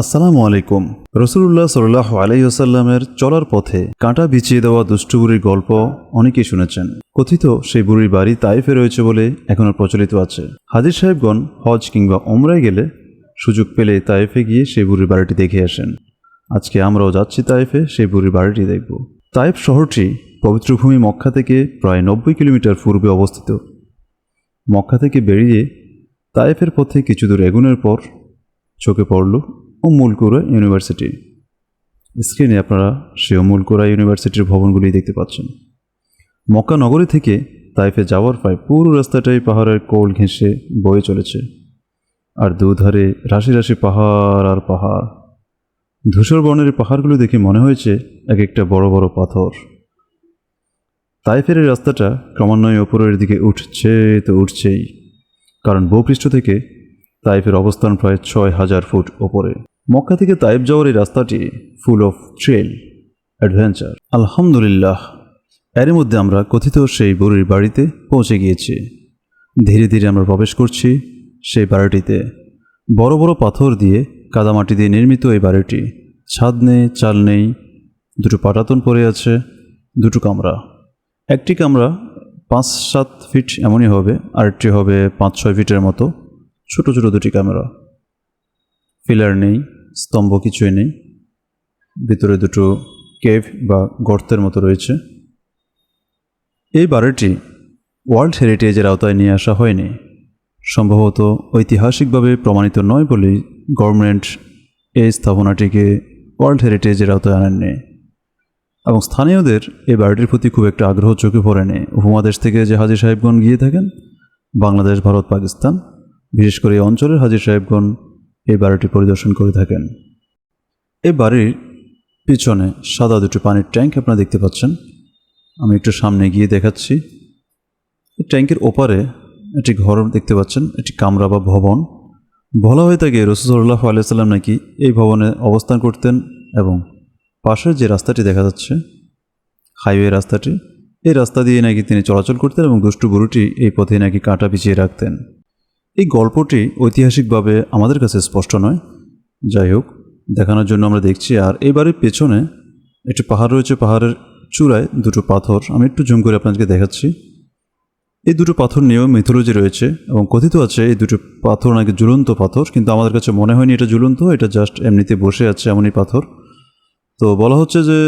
আসসালামু আলাইকুম। রসুল্লাহ সাল্লাহ আলাইসাল্লামের চলার পথে কাঁটা বিছিয়ে দেওয়া দুষ্টু বুড়ির গল্প অনেকেই শুনেছেন। কথিত সেই বুড়ির বাড়ি তাইফে রয়েছে বলে এখনও প্রচলিত আছে। হাজির সাহেবগণ হজ কিংবা ওমরায় গেলে সুযোগ পেলে তাইফে গিয়ে সেই বুড়ির বাড়িটি দেখে আসেন। আজকে আমরাও যাচ্ছি তাইফে, সেই বুড়ির বাড়িটি দেখব। তাইফ শহরটি পবিত্রভূমি মক্কা থেকে প্রায় নব্বই কিলোমিটার পূর্বে অবস্থিত। মক্কা থেকে বেরিয়ে তাইফের পথে কিছু দূর এগুনের পর চোখে পড়ল অমুলকুরা ইউনিভার্সিটি স্ক্রিনে আপনারা সেই অমুলকুরা ইউনিভার্সিটির ভবনগুলি দেখতে পাচ্ছেন। মক্কা নগরী থেকে তাইফে যাওয়ার প্রায় পুরো রাস্তাটাই পাহাড়ের কোল ঘেঁষে বয়ে চলেছে। আর দুধারে রাশি রাশি পাহাড় আর পাহাড়। ধূসর বর্ণের পাহাড়গুলো দেখে মনে হয়েছে এক একটা বড় বড় পাথর। তাইফের রাস্তাটা ক্রমান্বয়ে ওপরের দিকে উঠছে তো উঠছেই। কারণ ভূপৃষ্ঠ থেকে তাইফের অবস্থান প্রায় ছয় হাজার ফুট ওপরে। মক্কা থেকে তাইব যাওয়ার এই রাস্তাটি ফুল অফ ট্রেল অ্যাডভেঞ্চার আলহামদুলিল্লাহ এর মধ্যে আমরা কথিত সেই বুড়ির বাড়িতে পৌঁছে গিয়েছি। ধীরে ধীরে আমরা প্রবেশ করছি সেই বাড়িটিতে। বড় বড় পাথর দিয়ে কাদামাটি দিয়ে নির্মিত এই বাড়িটি। ছাদ নেই, চাল নেই, দুটো পাটাতন পড়ে আছে, দুটো কামরা। একটি কামরা পাঁচ সাত ফিট এমনই হবে, আরেকটি হবে পাঁচ ছয় ফিটের মতো, ছোট ছোট দুটি ক্যামেরা ফিলার নেই স্তম্ভ কিছুই নেই। ভিতরে দুটো কেভ বা গর্তের মতো রয়েছে। এই বাড়িটি ওয়ার্ল্ড হেরিটেজের আওতায় নিয়ে আসা হয়নি। সম্ভবত ঐতিহাসিকভাবে প্রমাণিত নয় বলেই গভর্নমেন্ট এই স্থাপনাটিকে ওয়ার্ল্ড হেরিটেজের আওতায় আনেননি। এবং স্থানীয়দের এই বাড়িটির প্রতি খুব একটা আগ্রহ চোখে পড়েনি। উপমহাদেশ থেকে যে হাজির সাহেবগণ গিয়ে থাকেন, বাংলাদেশ, ভারত, পাকিস্তান, বিশেষ করে এই অঞ্চলের হাজির সাহেবগণ এই বাড়িটি পরিদর্শন করে থাকেন। এই বাড়ির পিছনে সাদা দুটো পানির ট্যাঙ্ক আপনারা দেখতে পাচ্ছেন। আমি একটু সামনে গিয়ে দেখাচ্ছি। এই ট্যাঙ্কের ওপারে একটি ঘর দেখতে পাচ্ছেন, একটি কামরা বা ভবন। বলা হয়ে থাকে রসুল্লাহ আলিয়াল্লাম নাকি এই ভবনে অবস্থান করতেন এবং পাশের যে রাস্তাটি দেখা যাচ্ছে, হাইওয়ে রাস্তাটি, এই রাস্তা দিয়ে নাকি তিনি চলাচল করতেন এবং দুষ্টু বুড়োটি এই পথে নাকি কাঁটা পিছিয়ে রাখতেন। এই গল্পটি ঐতিহাসিকভাবে আমাদের কাছে স্পষ্ট নয়। যাই হোক, দেখানোর জন্য আমরা দেখছি, আর এই বাড়ির পেছনে একটি পাহাড় রয়েছে, পাহাড়ের চূড়ায় দুটো পাথর। আমি একটু জুম করে আপনাদেরকে দেখাচ্ছি। এই দুটো পাথর নিয়েও মিথোলজি রয়েছে, এবং কথিত আছে এই দুটো পাথর নাকি ঝুলন্ত পাথর, কিন্তু আমাদের কাছে মনে হয়নি এটা ঝুলন্ত, এটা জাস্ট এমনিতে বসে আছে এমনই পাথর। তো বলা হচ্ছে যে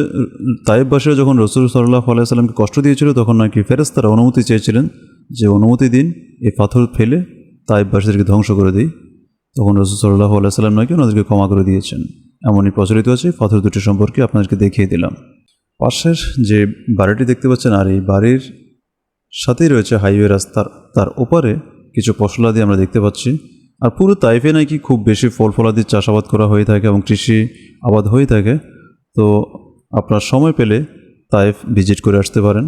তাইববাসীরা যখন রসুল সাল্লাহ আলাইসাল্লামকে কষ্ট দিয়েছিল, তখন নাকি ফেরেস্তারা অনুমতি চেয়েছিলেন যে অনুমতি দিন, এই পাথর ফেলে তাইববাসীদেরকে ধ্বংস করে দিই। তখন রসুল সাল্লাহ আলাইসাল্লাম নাকি ওনাদেরকে ক্ষমা করে দিয়েছেন। এমনই প্রচলিত আছে পাথর দুটি সম্পর্কে আপনাদেরকে দেখিয়ে দিলাম। পাশের যে বাড়িটি দেখতে পাচ্ছেন, আর এই বাড়ির সাথেই রয়েছে হাইওয়ে রাস্তার, তার ওপারে কিছু ফসলাদি আমরা দেখতে পাচ্ছি। আর পুরো তাইফে নাকি খুব বেশি ফল ফলাদির চাষাবাদ করা হয়ে থাকে এবং কৃষি আবাদ হয়ে থাকে। তো আপনার সময় পেলে তাইফ ভিজিট করে আসতে পারেন।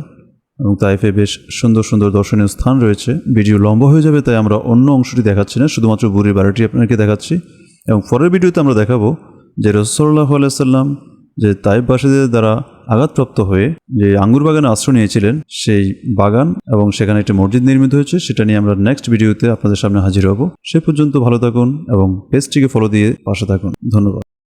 এবং তাইফে বেশ সুন্দর সুন্দর দর্শনীয় স্থান রয়েছে। ভিডিও লম্বা হয়ে যাবে, তাই আমরা অন্য অংশটি দেখাচ্ছি না, শুধুমাত্র বুড়ির বাড়িটি আপনাকে দেখাচ্ছি। এবং পরের ভিডিওতে আমরা দেখাবো যে রসল্লাহ আলাইসাল্লাম যে তাইফবাসীদের দ্বারা আঘাতপ্রাপ্ত হয়ে যে আঙ্গুর বাগানে আশ্রয় নিয়েছিলেন, সেই বাগান এবং সেখানে একটি মসজিদ নির্মিত হয়েছে, সেটা নিয়ে আমরা নেক্সট ভিডিওতে আপনাদের সামনে হাজির হব। সে পর্যন্ত ভালো থাকুন এবং পেজটিকে ফলো দিয়ে পাশে থাকুন। ধন্যবাদ।